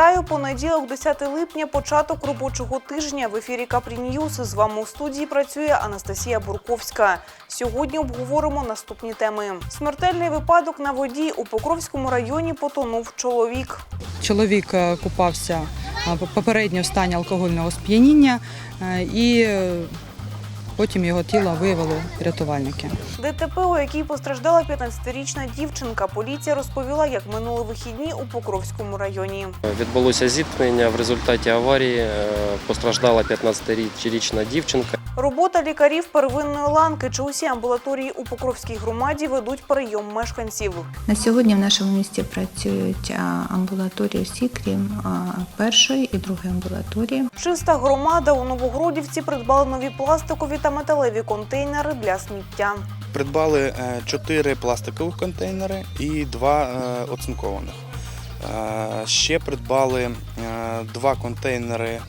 Вітаю! Понеділок, 10 липня, початок робочого тижня. В ефірі Капрі. З вами у студії працює Анастасія Бурковська. Сьогодні обговоримо наступні теми. Смертельний випадок на воді у Покровському районі потонув чоловік. Чоловік е, купався е, попередньо стані алкогольного сп'яніння е, і потім його тіло виявили рятувальники. ДТП, у якій постраждала 15-річна дівчинка. Поліція розповіла, як минули вихідні у Покровському районі. Відбулося зіткнення. В результаті аварії е, постраждала 15-річна дівчинка. Робота лікарів первинної ланки чи усі амбулаторії у Покровській громаді ведуть прийом мешканців. На сьогодні в нашому місті працюють амбулаторії всі, крім першої і другої амбулаторії. Чиста громада у Новогродівці придбала нові пластикові та металеві контейнери для сміття. Придбали е, чотири пластикових контейнери і два е, оцинкованих. Е, Ще придбали два контейнери,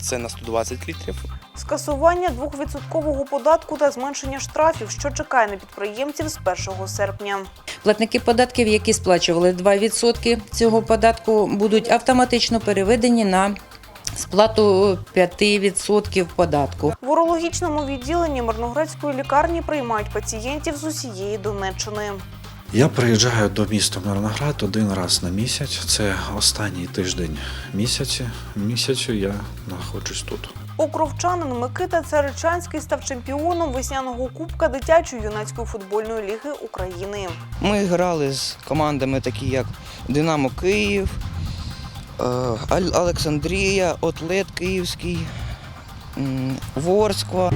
це на 120 літрів. Скасування 2% податку та зменшення штрафів, що чекає на підприємців з 1 серпня. Платники податків, які сплачували 2% цього податку, будуть автоматично переведені на сплату 5% податку. В урологічному відділенні Мирноградської лікарні приймають пацієнтів з усієї Донеччини. Я приїжджаю до міста Мирноград один раз на місяць. Це останній тиждень місяці. Місяцю я знаходжусь тут. Покровчанин Микита Царичанський став чемпіоном весняного кубка дитячої юнацької футбольної ліги України. Ми грали з командами, такі як Динамо Київ, Олександрія, Отлет Київський, м, Ворскла.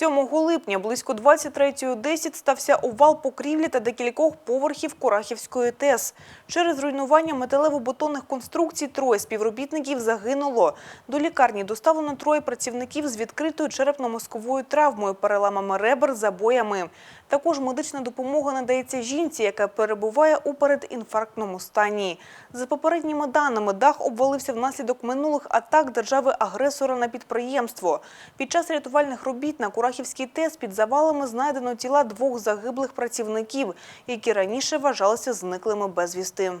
7 липня близько 23.10 стався обвал покрівлі та декількох поверхів Курахівської ТЕС. Через руйнування металево-бетонних конструкцій троє співробітників загинуло. До лікарні доставлено троє працівників з відкритою черепно-мозковою травмою, переламами ребер, забоями. Також медична допомога надається жінці, яка перебуває у передінфарктному стані. За попередніми даними, дах обвалився внаслідок минулих атак держави-агресора на підприємство. Під час рятувальних робіт на Курахівській ТЕС під завалами знайдено тіла двох загиблих працівників, які раніше вважалися зниклими безвісти.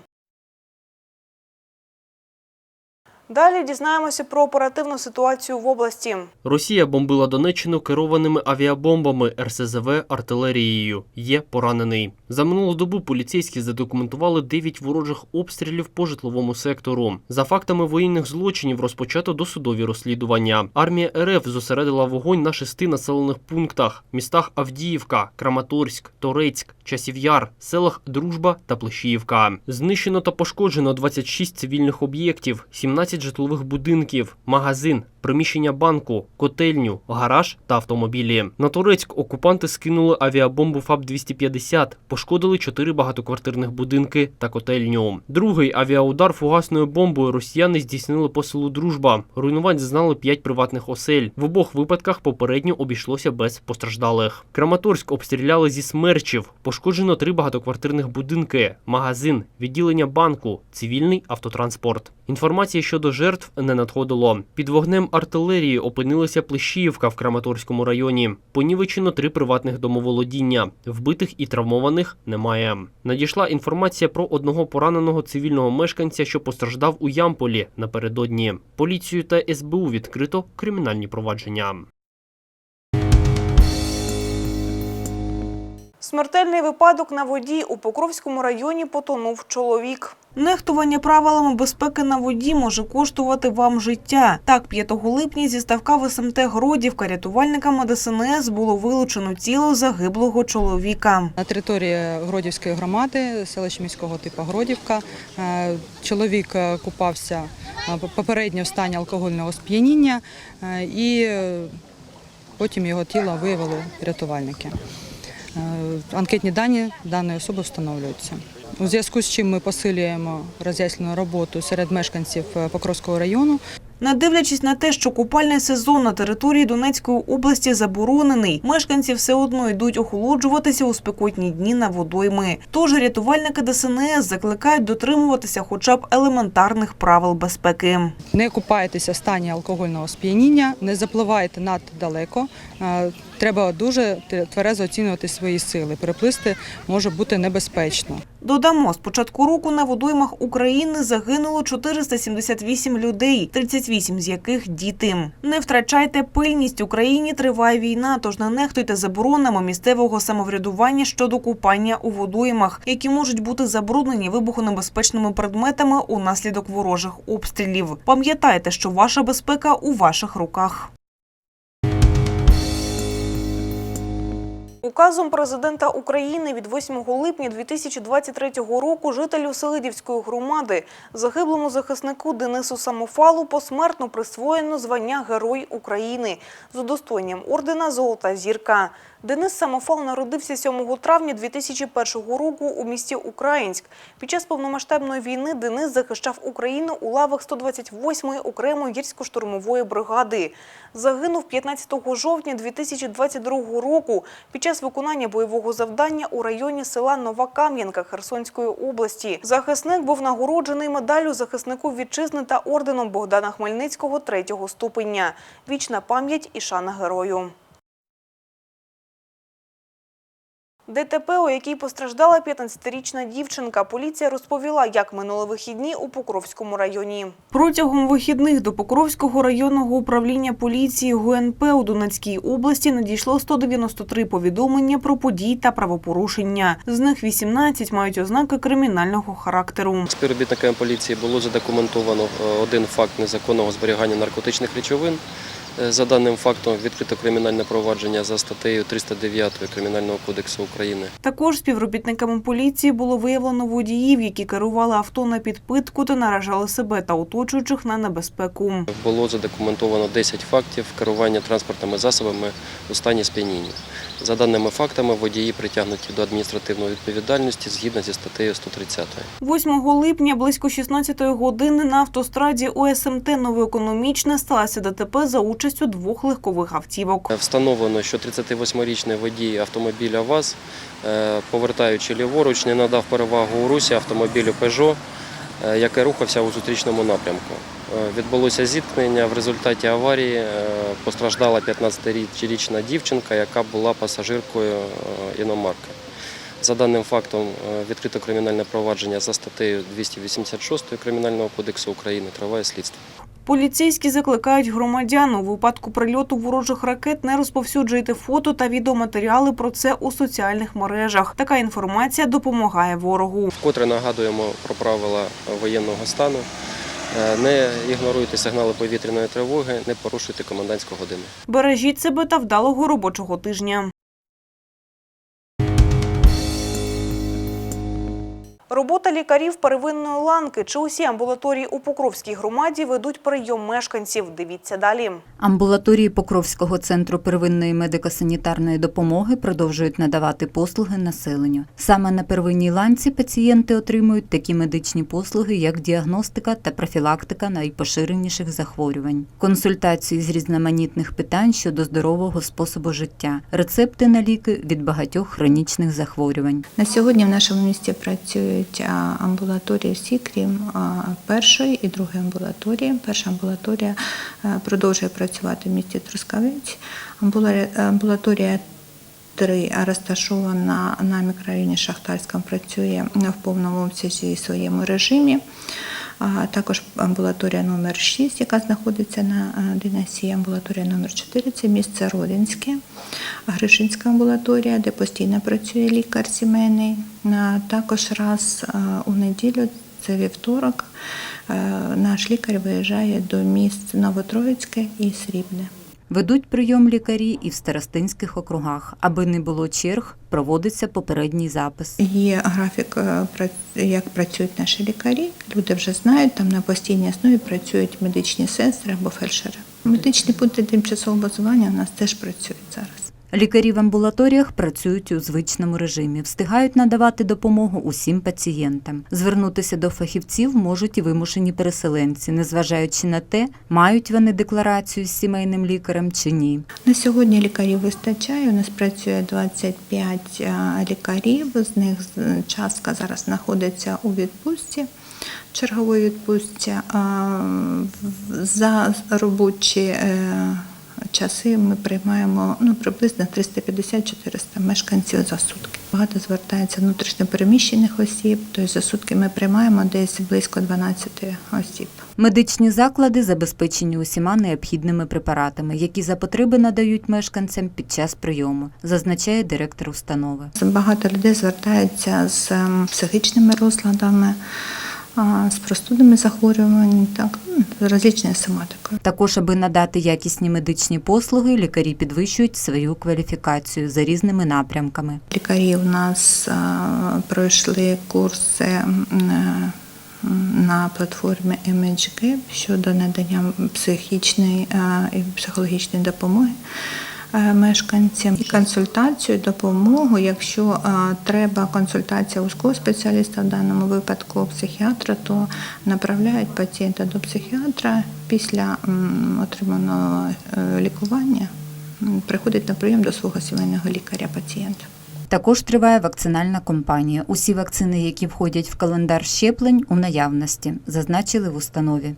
Далі дізнаємося про оперативну ситуацію в області. Росія бомбила Донеччину керованими авіабомбами, РСЗВ, артилерією. Є поранений. За минулу добу поліцейські задокументували 9 ворожих обстрілів по житловому сектору. За фактами воєнних злочинів розпочато досудові розслідування. Армія РФ зосередила вогонь на шести населених пунктах: містах Авдіївка, Краматорськ, Торецьк, Часів'яр, селах Дружба та Плещіївка. Знищено та пошкоджено 26 цивільних об'єктів, 17 житлових будинків, магазин, приміщення банку, котельню, гараж та автомобілі. На Турецьк окупанти скинули авіабомбу ФАБ-250, пошкодили чотири багатоквартирних будинки та котельню. Другий авіаудар фугасною бомбою росіяни здійснили по селу Дружба. Руйнувань зазнали п'ять приватних осель. В обох випадках попередньо обійшлося без постраждалих. Краматорськ обстріляли зі смерчів. Пошкоджено три багатоквартирних будинки, магазин, відділення банку, цивільний автотранспорт. Інформації щодо жертв не надходило. Під вогнем артилерії опинилася Плещіївка в Краматорському районі. Понівечено три приватних домоволодіння. Вбитих і травмованих немає. Надійшла інформація про одного пораненого цивільного мешканця, що постраждав у Ямполі напередодні. Поліцію та СБУ відкрито кримінальні провадження. Смертельний випадок на воді у Покровському районі потонув чоловік. Нехтування правилами безпеки на воді може коштувати вам життя. Так, 5 липня зі ставка в СМТ Гродівка рятувальниками ДСНС було вилучено тіло загиблого чоловіка. На території Гродівської громади, селища міського типу Гродівка, е, чоловік е, купався е, попередньо в стані алкогольного сп'яніння і потім його тіло виявили рятувальники. Е, Анкетні дані даної особи встановлюються. У зв'язку з чим ми посилюємо роз'яснену роботу серед мешканців е, Покровського району. Не дивлячись на те, що купальний сезон на території Донецької області заборонений, мешканці все одно йдуть охолоджуватися у спекотні дні на водойми. Тож рятувальники ДСНС закликають дотримуватися хоча б елементарних правил безпеки. Не купайтеся в стані алкогольного сп'яніння, не запливайте надто далеко. Треба дуже тверезо оцінювати свої сили. Переплисти може бути небезпечно. Додамо, з початку року на водоймах України загинуло 478 людей, 38 з яких діти. Не втрачайте пильність. Україні триває війна, тож не нехтуйте заборонами місцевого самоврядування щодо купання у водоймах, які можуть бути забруднені вибухонебезпечними предметами унаслідок ворожих обстрілів. Пам'ятайте, що ваша безпека у ваших руках. Указом президента України від 8 липня 2023 року жителю Селидівської громади, загиблому захиснику Денису Самофалу посмертно присвоєно звання Герой України з удостоєнням ордена Золота зірка. Денис Самофал народився 7 травня 2001 року у місті Українськ. Під час повномасштабної війни Денис захищав Україну у лавах 128-ї окремої гірсько-штурмової бригади. Загинув 15 жовтня 2022 року під час виконання бойового завдання у районі села Нова Кам'янка Херсонської області. Захисник був нагороджений медаллю захиснику вітчизни та орденом Богдана Хмельницького третього ступеня. Вічна пам'ять і шана герою. ДТП, у якій постраждала 15-річна дівчинка, поліція розповіла, як минули вихідні у Покровському районі. Протягом вихідних до Покровського районного управління поліції ГУНП у Донецькій області надійшло 193 повідомлення про події та правопорушення. З них 18 мають ознаки кримінального характеру. Співробітниками поліції було задокументовано е, один факт незаконного зберігання наркотичних речовин. Е, За даним фактом відкрито кримінальне провадження за статтею 309 Кримінального кодексу України. Також співробітниками поліції було виявлено водіїв, які керували авто на підпитку та наражали себе та оточуючих на небезпеку. Було задокументовано 10 фактів керування транспортними засобами у стані сп'яніння. За даними фактами, водії притягнуті до адміністративної відповідальності згідно зі статтею 130. 8 липня близько 16 години на автостраді ОСМТ «Новоекономічне» сталося ДТП за участю двох легкових автівок. Встановлено, що 38-річний водій автомобіля ВАЗ, е, повертаючи ліворуч, не надав перевагу у русі автомобілю Peugeot, е, який рухався у зустрічному напрямку. Е, Відбулося зіткнення. В результаті аварії е, постраждала 15-річна дівчинка, яка була пасажиркою е, іномарки. За даним фактом е, відкрито кримінальне провадження за статтею 286 Кримінального кодексу України триває слідство. Поліцейські закликають громадян у випадку прильоту ворожих ракет не розповсюджуйте фото та відеоматеріали про це у соціальних мережах. Така інформація допомагає ворогу. Вкотре нагадуємо про правила воєнного стану. Е, Не ігноруйте сигнали повітряної тривоги, не порушуйте комендантську годину. Бережіть себе та вдалого робочого тижня. Робота лікарів первинної ланки чи усі амбулаторії у Покровській громаді ведуть прийом мешканців. Дивіться далі. Амбулаторії Покровського центру первинної медико-санітарної допомоги продовжують надавати послуги населенню. Саме на первинній ланці пацієнти отримують такі медичні послуги, як діагностика та профілактика найпоширеніших захворювань, консультації з різноманітних питань щодо здорового способу життя, рецепти на ліки від багатьох хронічних захворювань. На сьогодні в нашому місті працюють а, амбулаторії всі, крім першої і другої амбулаторії. Перша амбулаторія продовжує працювати в місті Трускавець. Амбулаторія 3 розташована на мікрорайоні Шахтарському, працює в повному обсязі своєму режимі. Також амбулаторія номер 6, яка знаходиться на Динасії, амбулаторія номер 4 це місце Родинське, Гришинська амбулаторія, де постійно працює лікар сімейний. Також раз у неділю, це вівторок, наш лікар виїжджає до міст Новотроїцьке і Срібне. Ведуть прийом лікарі і в старостинських округах. Аби не було черг, проводиться попередній запис. Є графік, е, як працюють наші лікарі. Люди вже знають, там на постійній основі працюють медичні сестри або фельдшери. Медичні пункти тимчасового базування у нас теж працюють зараз. Лікарі в амбулаторіях працюють у звичному режимі, встигають надавати допомогу усім пацієнтам. Звернутися до фахівців можуть і вимушені переселенці, незважаючи на те, мають вони декларацію з сімейним лікарем чи ні. На сьогодні лікарів вистачає. У нас працює 25 е, лікарів. З них частка зараз знаходиться у відпустці. Чергової відпустці за робочі е, часи ми приймаємо ну, приблизно 350-400 мешканців за сутки. Багато звертається внутрішньопереміщених осіб, тобто за сутки ми приймаємо десь близько 12 осіб. Медичні заклади забезпечені усіма необхідними препаратами, які за потреби надають мешканцям під час прийому, зазначає директор установи. Багато людей звертаються з ем, психічними розладами, з простудними захворюваннями, так, ну, з различною соматикою. Також, аби надати якісні медичні послуги, лікарі підвищують свою кваліфікацію за різними напрямками. Лікарі у нас пройшли курси на платформі ImageGap щодо надання психічної і психологічної допомоги мешканцям і консультацію, допомогу, якщо треба консультація узкого спеціаліста, в даному випадку психіатра, то направляють пацієнта до психіатра після отриманого е, лікування. Приходить на прийом до свого сімейного лікаря пацієнт. Також триває вакцинальна кампанія. Усі вакцини, які входять в календар щеплень, у наявності, зазначили в установі.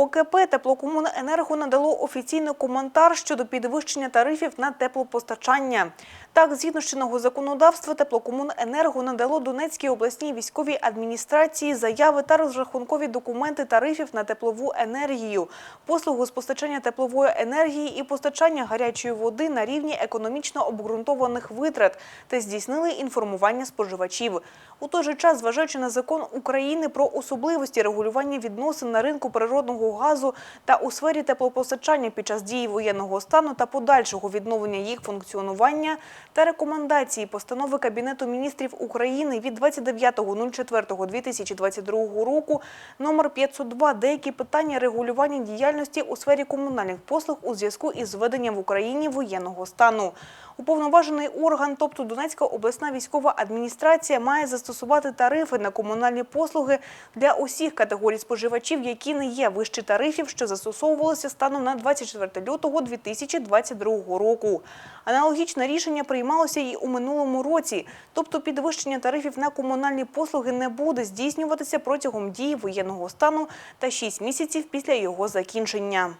ОКП «Теплокомуненерго» надало офіційний коментар щодо підвищення тарифів на теплопостачання. Так, згідно з чинного законодавства, «Теплокомуненерго» надало Донецькій обласній військовій адміністрації заяви та розрахункові документи тарифів на теплову енергію, послугу з постачання теплової енергії і постачання гарячої води на рівні економічно обґрунтованих витрат та здійснили інформування споживачів. У той же час, зважаючи на закон України про особливості регулювання відносин на ринку природного газу та у сфері теплопостачання під час дії воєнного стану та подальшого відновлення їх функціонування та рекомендації постанови Кабінету міністрів України від 29.04.2022 року номер 502 деякі питання регулювання діяльності у сфері комунальних послуг у зв'язку із введенням в Україні воєнного стану. Уповноважений орган, тобто Донецька обласна військова адміністрація, має застосувати тарифи на комунальні послуги для усіх категорій споживачів, які не є вище тарифів, що застосовувалися станом на 24 лютого 2022 року. Аналогічне рішення приймалося і у минулому році, тобто підвищення тарифів на комунальні послуги не буде здійснюватися протягом дії воєнного стану та 6 місяців після його закінчення.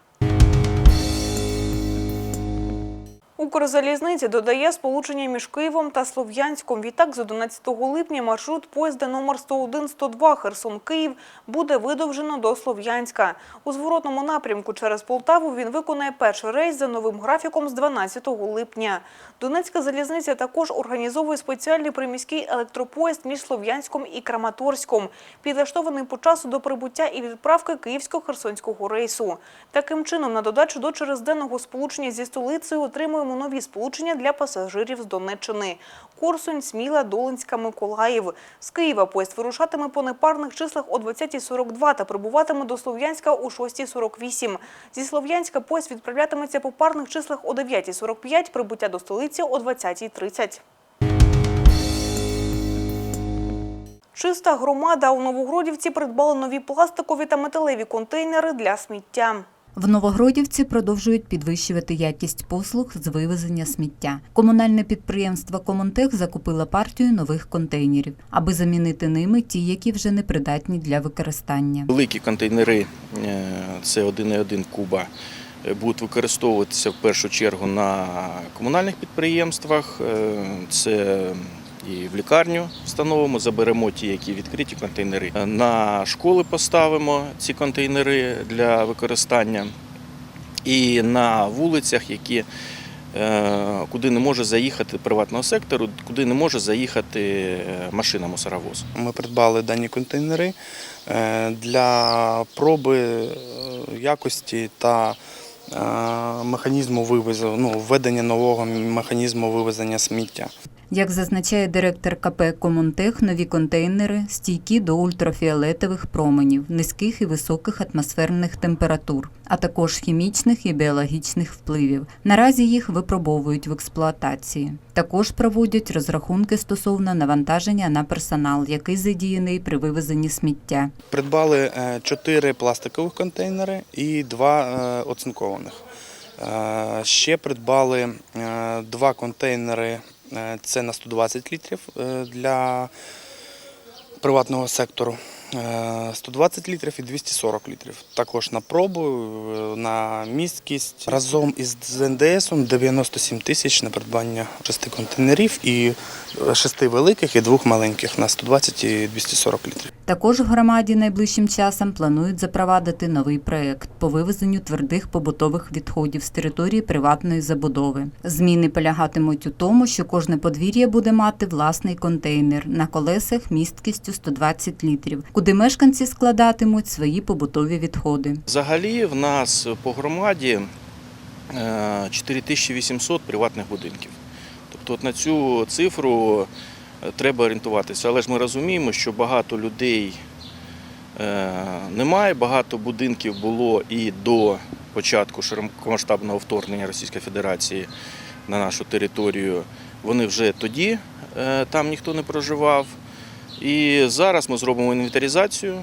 Укрзалізниця додає сполучення між Києвом та Слов'янськом. Відтак, з 11 липня маршрут поїзда номер 101-102 Херсон-Київ буде видовжено до Слов'янська. У зворотному напрямку через Полтаву він виконає перший рейс за новим графіком з 12 липня. Донецька залізниця також організовує спеціальний приміський електропоїзд між Слов'янськом і Краматорськом, підлаштований по часу до прибуття і відправки київсько-херсонського рейсу. Таким чином, на додачу до черезденного сполучення зі столицею отримуємо нові сполучення для пасажирів з Донеччини. Корсунь, Сміла, Долинська, Миколаїв. З Києва поїзд вирушатиме по непарних числах о 20.42 та прибуватиме до Слов'янська о 6.48. Зі Слов'янська поїзд відправлятиметься по парних числах о 9.45, прибуття до столиці о 20.30. Чиста громада у Новогродівці придбала нові пластикові та металеві контейнери для сміття. В Новогродівці продовжують підвищувати якість послуг з вивезення сміття. Комунальне підприємство Комунтех закупило партію нових контейнерів, аби замінити ними ті, які вже не придатні для використання. Великі контейнери, е, це 1,1 куба, е, будуть використовуватися в першу чергу на комунальних підприємствах. Е, Це і в лікарню встановимо, заберемо ті, які відкриті контейнери. На школи поставимо ці контейнери для використання. І на вулицях, які, е, куди не може заїхати приватного сектору, куди не може заїхати е, машина мусоровоз. Ми придбали дані контейнери е, для проби якості та механізму вивезу, ну, введення нового механізму вивезення сміття. Як зазначає директор КП Комунтех, нові контейнери стійкі до ультрафіолетових променів, низьких і високих атмосферних температур, а також хімічних і біологічних впливів. Наразі їх випробовують в експлуатації. Також проводять розрахунки стосовно навантаження на персонал, який задіяний при вивезенні сміття. Придбали е, чотири пластикових контейнери і два е, оцинкованих. Е, Ще придбали два контейнери, це на 120 літрів е, для приватного сектору. Е, 120 літрів і 240 літрів. Також на пробу, е, на місткість. Разом із НДСом 97 тисяч на придбання шести контейнерів і е, шести великих і двох маленьких на 120 і 240 літрів. Також в громаді найближчим часом планують запровадити новий проект по вивезенню твердих побутових відходів з території приватної забудови. Зміни полягатимуть у тому, що кожне подвір'я буде мати власний контейнер на колесах місткістю 120 літрів, куди мешканці складатимуть свої побутові відходи. Взагалі в нас по громаді е, 4800 приватних будинків. Тобто от на цю цифру е, треба орієнтуватися. Але ж ми розуміємо, що багато людей е, немає, багато будинків було і до початку широкомасштабного вторгнення Російської Федерації на нашу територію. Вони вже тоді е, там ніхто не проживав. І зараз ми зробимо інвентаризацію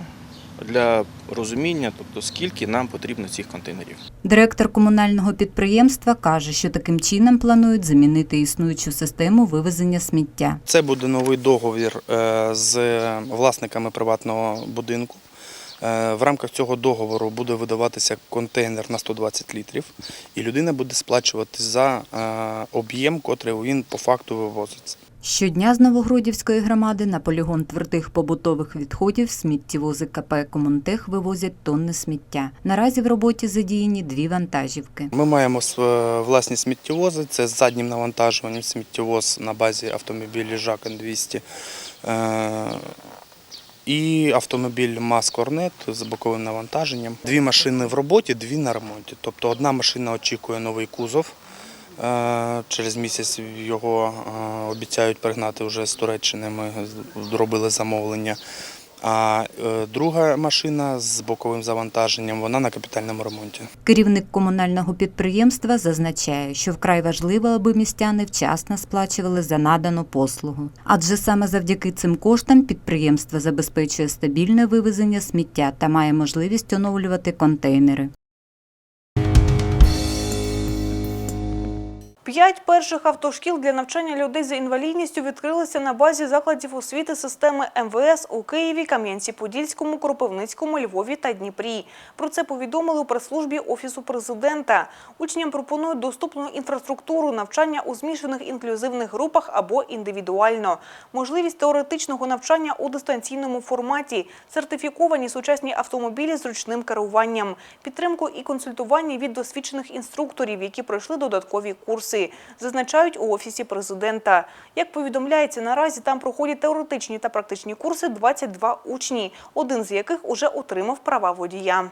для розуміння, тобто скільки нам потрібно цих контейнерів. Директор комунального підприємства каже, що таким чином планують замінити існуючу систему вивезення сміття. Це буде новий договір е, з власниками приватного будинку. Е, В рамках цього договору буде видаватися контейнер на 120 літрів, і людина буде сплачувати за е, об'єм, котрий він по факту вивозиться. Щодня з Новогродівської громади на полігон твердих побутових відходів сміттєвози КП «Комунтех» вивозять тонни сміття. Наразі в роботі задіяні дві вантажівки. Ми маємо власні сміттєвози. Це з заднім навантажуванням сміттєвоз на базі автомобілів ЖАК 200 і автомобіль МАЗ Корнет з боковим навантаженням. Дві машини в роботі, дві на ремонті. Тобто одна машина очікує новий кузов. Е, Через місяць його е, обіцяють пригнати вже з Туреччини. Ми зробили замовлення. А е, друга машина з боковим завантаженням, вона на капітальному ремонті. Керівник комунального підприємства зазначає, що вкрай важливо, аби містяни вчасно сплачували за надану послугу. Адже саме завдяки цим коштам підприємство забезпечує стабільне вивезення сміття та має можливість оновлювати контейнери. П'ять перших автошкіл для навчання людей з інвалідністю відкрилися на базі закладів освіти системи МВС у Києві, Кам'янці-Подільському, Кропивницькому, Львові та Дніпрі. Про це повідомили у прес-службі Офісу президента. Учням пропонують доступну інфраструктуру, навчання у змішаних інклюзивних групах або індивідуально, можливість теоретичного навчання у дистанційному форматі, сертифіковані сучасні автомобілі з ручним керуванням, підтримку і консультування від досвідчених інструкторів, які пройшли додаткові курси, зазначають у Офісі президента. Як повідомляється, наразі там проходять теоретичні та практичні курси 22 учні, один з яких уже отримав права водія.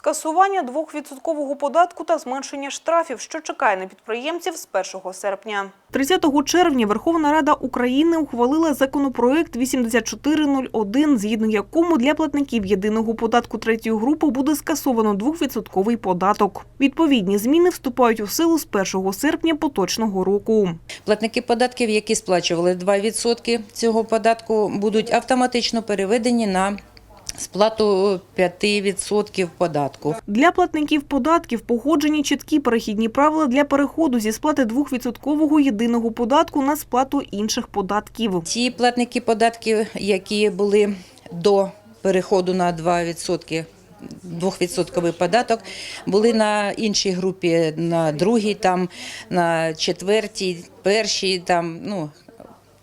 Скасування 2% податку та зменшення штрафів, що чекає на підприємців з 1 серпня. 30 червня Верховна Рада України ухвалила законопроект 8401, згідно якому для платників єдиного податку третьої групи буде скасовано 2% податок. Відповідні зміни вступають у силу з 1 серпня поточного року. Платники податків, які сплачували 2% цього податку, будуть автоматично переведені на сплату 5% податку. Для платників податків погоджені чіткі перехідні правила для переходу зі сплати 2% єдиного податку на сплату інших податків. Ті платники податків, які були до переходу на 2%, 2% податок, були на іншій групі, на другій, там, на четвертій, першій, там, ну,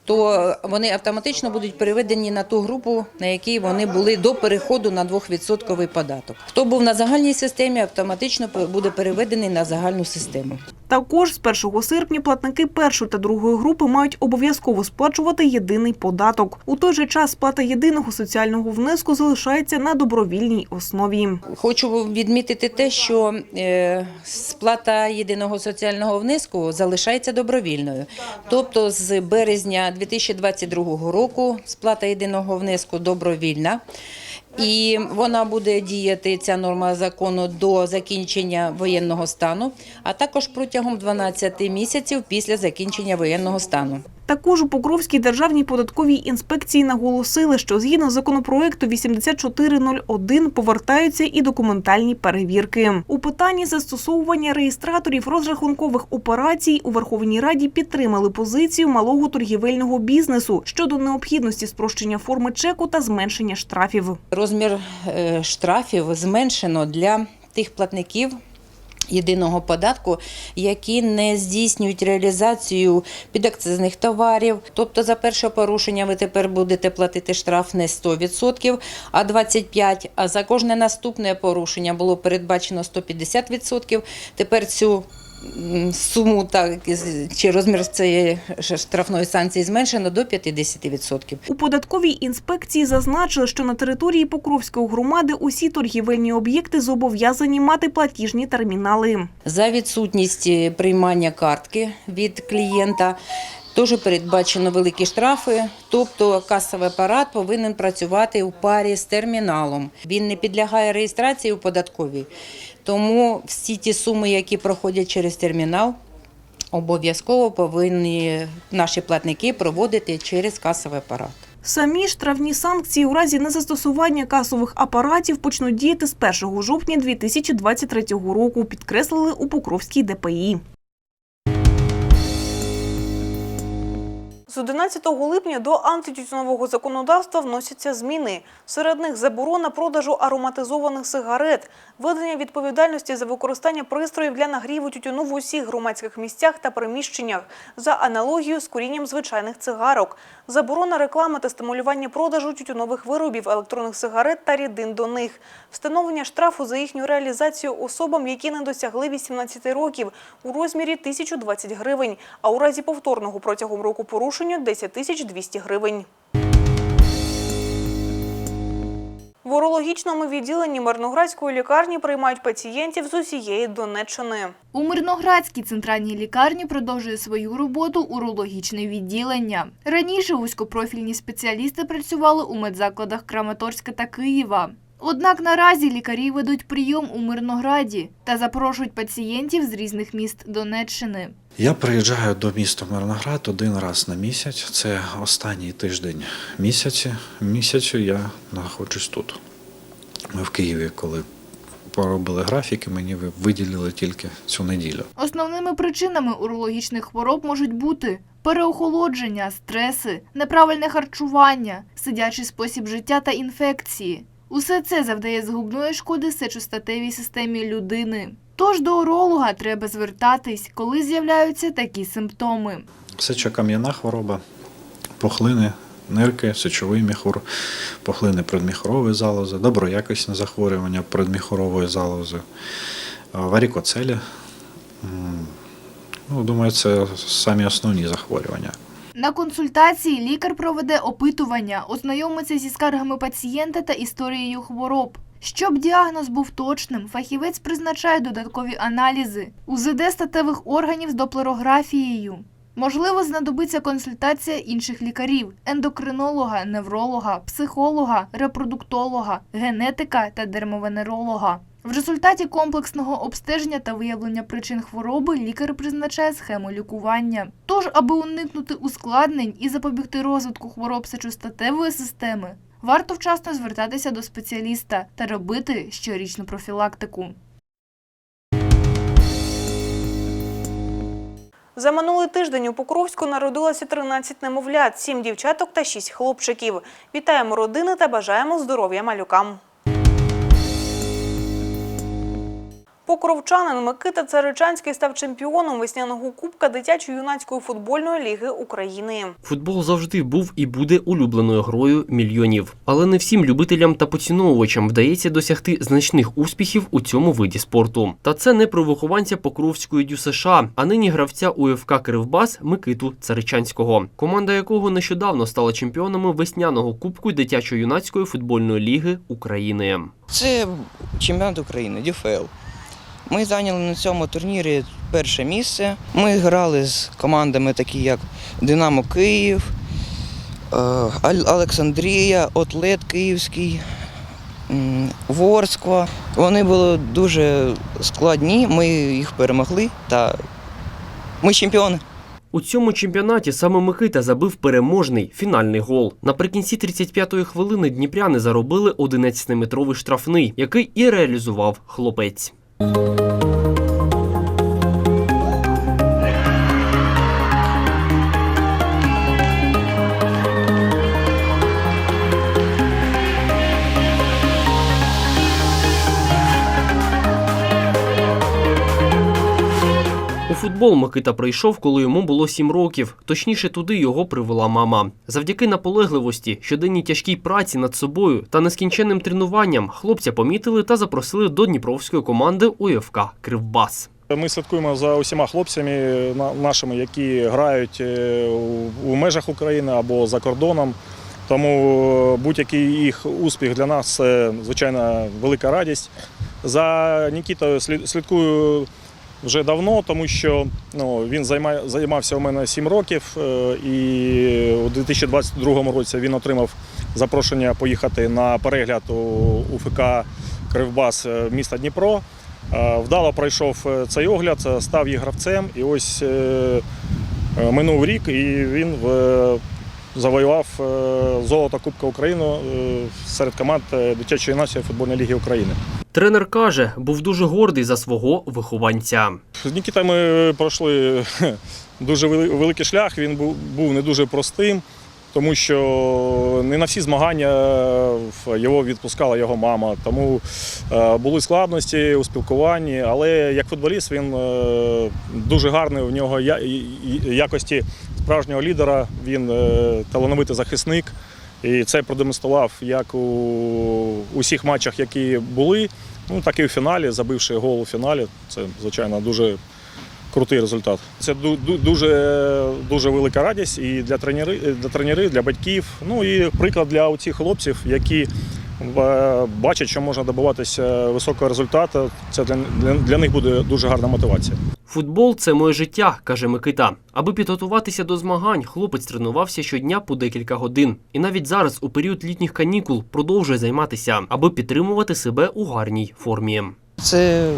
то вони автоматично будуть переведені на ту групу, на якій вони були до переходу на 2% податок. Хто був на загальній системі, автоматично буде переведений на загальну систему. Також з 1 серпня платники першої та другої групи мають обов'язково сплачувати єдиний податок. У той же час сплата єдиного соціального внеску залишається на добровільній основі. Хочу відмітити те, що е, сплата єдиного соціального внеску залишається добровільною. Тобто з березня 2022 року сплата єдиного внеску добровільна. І вона буде діяти ця норма закону до закінчення воєнного стану, а також протягом 12 місяців після закінчення воєнного стану. Також у Покровській державній податковій інспекції наголосили, що згідно законопроекту 8401 повертаються і документальні перевірки. У питанні застосовування реєстраторів розрахункових операцій у Верховній Раді підтримали позицію малого торгівельного бізнесу щодо необхідності спрощення форми чеку та зменшення штрафів. Розмір е, штрафів зменшено для тих платників. Єдиного податку, які не здійснюють реалізацію підакцизних товарів. Тобто за перше порушення ви тепер будете платити штраф не 100%, а 25%. А за кожне наступне порушення було передбачено 150%. Тепер цю суму так, чи розмір цієї штрафної санкції зменшено до 50%. У податковій інспекції зазначили, що на території Покровської громади усі торгівельні об'єкти зобов'язані мати платіжні термінали. За відсутність е, приймання картки від клієнта теж передбачено великі штрафи, тобто касовий апарат повинен працювати у парі з терміналом. Він не підлягає реєстрації у податковій, тому всі ті суми, які проходять через термінал, обов'язково повинні наші платники проводити через касовий апарат. Самі штрафні санкції у разі незастосування касових апаратів почнуть діяти з 1 жовтня 2023 року, підкреслили у Покровській ДПІ. З 11 липня до антитютюнового законодавства вносяться зміни. Серед них заборона продажу ароматизованих сигарет, введення відповідальності за використання пристроїв для нагріву тютюну в усіх громадських місцях та приміщеннях за аналогію з курінням звичайних цигарок, заборона реклами та стимулювання продажу тютюнових виробів, електронних сигарет та рідин до них, встановлення штрафу за їхню реалізацію особам, які не досягли 18 років у розмірі 1020 гривень, а у разі повторного протягом року порушення 10 тисяч 200 гривень. В урологічному відділенні Мирноградської лікарні приймають пацієнтів з усієї Донеччини. У Мирноградській центральній лікарні продовжує свою роботу урологічне відділення. Раніше вузькопрофільні спеціалісти працювали у медзакладах Краматорська та Києва. Однак наразі лікарі ведуть прийом у Мирнограді та запрошують пацієнтів з різних міст Донеччини. Я приїжджаю до міста Мирноград один раз на місяць. Це останній тиждень місяці. Місяцю я знаходжусь тут. Ми в Києві, коли поробили графіки, мені виділили тільки цю неділю. Основними причинами урологічних хвороб можуть бути переохолодження, стреси, неправильне харчування, сидячий спосіб життя та інфекції. Усе це завдає згубної шкоди сечостатевій системі людини. Тож до уролога треба звертатись, коли з'являються такі симптоми. Сечокам'яна хвороба, пухлини, нирки, сечовий міхур, пухлини предміхорової залози, доброякісне захворювання предміхорової залози, варікоцелі. Ну, думаю, це самі основні захворювання. На консультації лікар проведе опитування, ознайомиться зі скаргами пацієнта та історією хвороб. Щоб діагноз був точним, фахівець призначає додаткові аналізи УЗД статевих органів з доплерографією. Можливо, знадобиться консультація інших лікарів: ендокринолога, невролога, психолога, репродуктолога, генетика та дермовенеролога. В результаті комплексного обстеження та виявлення причин хвороби лікар призначає схему лікування. Тож, аби уникнути ускладнень і запобігти розвитку хвороб сечостатевої системи, варто вчасно звертатися до спеціаліста та робити щорічну профілактику. За минулий тиждень у Покровську народилося 13 немовлят, 7 дівчаток та 6 хлопчиків. Вітаємо родини та бажаємо здоров'я малюкам. Покровчанин Микита Царичанський став чемпіоном весняного кубка дитячо-юнацької футбольної ліги України. Футбол завжди був і буде улюбленою грою мільйонів. Але не всім любителям та поціновувачам вдається досягти значних успіхів у цьому виді спорту. Та це не про вихованця Покровської дю США, а нині гравця УФК Кривбас Микиту Царичанського, команда якого нещодавно стала чемпіонами весняного кубку дитячо-юнацької футбольної ліги України. Це чемпіонат України, ДЮФЛ. Ми зайняли на цьому турнірі перше місце. Ми грали з командами, такі як Динамо Київ, е, Олександрія, Отлет Київський, м, Ворскла. Вони були дуже складні, ми їх перемогли та ми чемпіони. У цьому чемпіонаті саме Микита забив переможний фінальний гол. Наприкінці 35-ї хвилини дніпряни заробили 11-метровий штрафний, який і реалізував хлопець. У футбол Микита прийшов, коли йому було сім років. Точніше, туди його привела мама. Завдяки наполегливості, щоденній тяжкій праці над собою та нескінченним тренуванням хлопця помітили та запросили до дніпровської команди УФК Кривбас. Ми слідкуємо за усіма хлопцями на- нашими, які грають е, у- межах України або за кордоном. Тому будь-який їх успіх для нас це звичайно велика радість. За Нікітою слід- слідкую вже давно, тому що ну, він займає, займався у мене 7 років, е, і у 2022 році він отримав запрошення поїхати на перегляд у УФК Кривбас е, міста Дніпро. Е, Вдало пройшов цей огляд, став їх гравцем. І ось минув рік, і він е, завоював е, золото Кубка України е, серед команд е, дитячої юнацької футбольної ліги України. Тренер каже, був дуже гордий за свого вихованця. З Нікітою ми пройшли дуже великий шлях. Він був, не дуже простим, тому що не на всі змагання його відпускала його мама. Тому були складності у спілкуванні. Але як футболіст він дуже гарний. У нього якості справжнього лідера. Він е, талановитий захисник. І це продемонстрував як у усіх матчах, які були, ну так і у фіналі, забивши гол у фіналі. Це, звичайно, дуже крутий результат. Це ду- ду- дуже, дуже велика радість і для тренерів, для тренерів, для батьків. Ну і приклад для цих хлопців, які бачать, що можна добиватися високого результату. Це для, для, для них буде дуже гарна мотивація. Футбол це моє життя, каже Микита. Аби підготуватися до змагань, хлопець тренувався щодня по декілька годин. І навіть зараз, у період літніх канікул, продовжує займатися, аби підтримувати себе у гарній формі. Це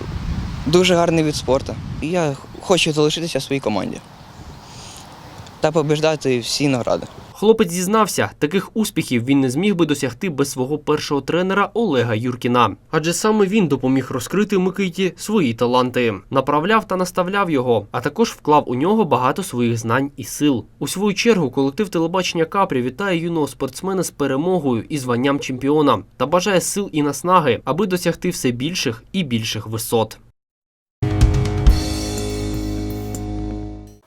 дуже гарний від спорту. Я хочу залишитися в своїй команді та побіждати всі награди. Хлопець зізнався, таких успіхів він не зміг би досягти без свого першого тренера Олега Юркіна. Адже саме він допоміг розкрити Микиті свої таланти, направляв та наставляв його, а також вклав у нього багато своїх знань і сил. У свою чергу колектив телебачення Капрі вітає юного спортсмена з перемогою і званням чемпіона та бажає сил і наснаги, аби досягти все більших і більших висот.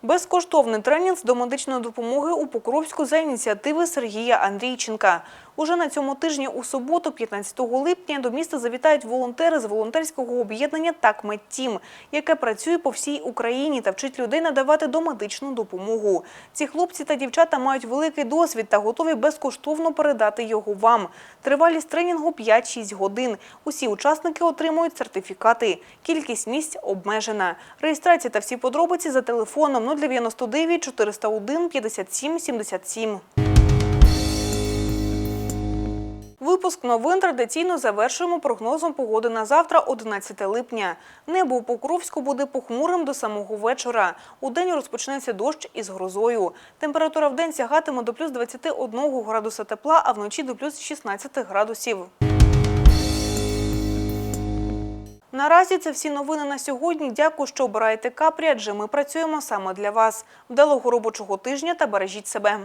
Безкоштовний тренінг з домедичної допомоги у Покровську за ініціативи Сергія Андрійченка. Уже на цьому тижні у суботу, 15 липня, до міста завітають волонтери з волонтерського об'єднання «Так Медтім», яке працює по всій Україні та вчить людей надавати домедичну допомогу. Ці хлопці та дівчата мають великий досвід та готові безкоштовно передати його вам. Тривалість тренінгу 5-6 годин. Усі учасники отримують сертифікати. Кількість місць обмежена. Реєстрація та всі подробиці за телефоном 099 401 57 77. Випуск новин традиційно завершуємо прогнозом погоди на завтра, 11 липня. Небо у Покровську буде похмурим до самого вечора. У день розпочнеться дощ із грозою. Температура в день сягатиме до плюс 21 градуса тепла, а вночі до плюс 16 градусів. Наразі це всі новини на сьогодні. Дякую, що обираєте Капрі, адже ми працюємо саме для вас. Вдалого робочого тижня та бережіть себе.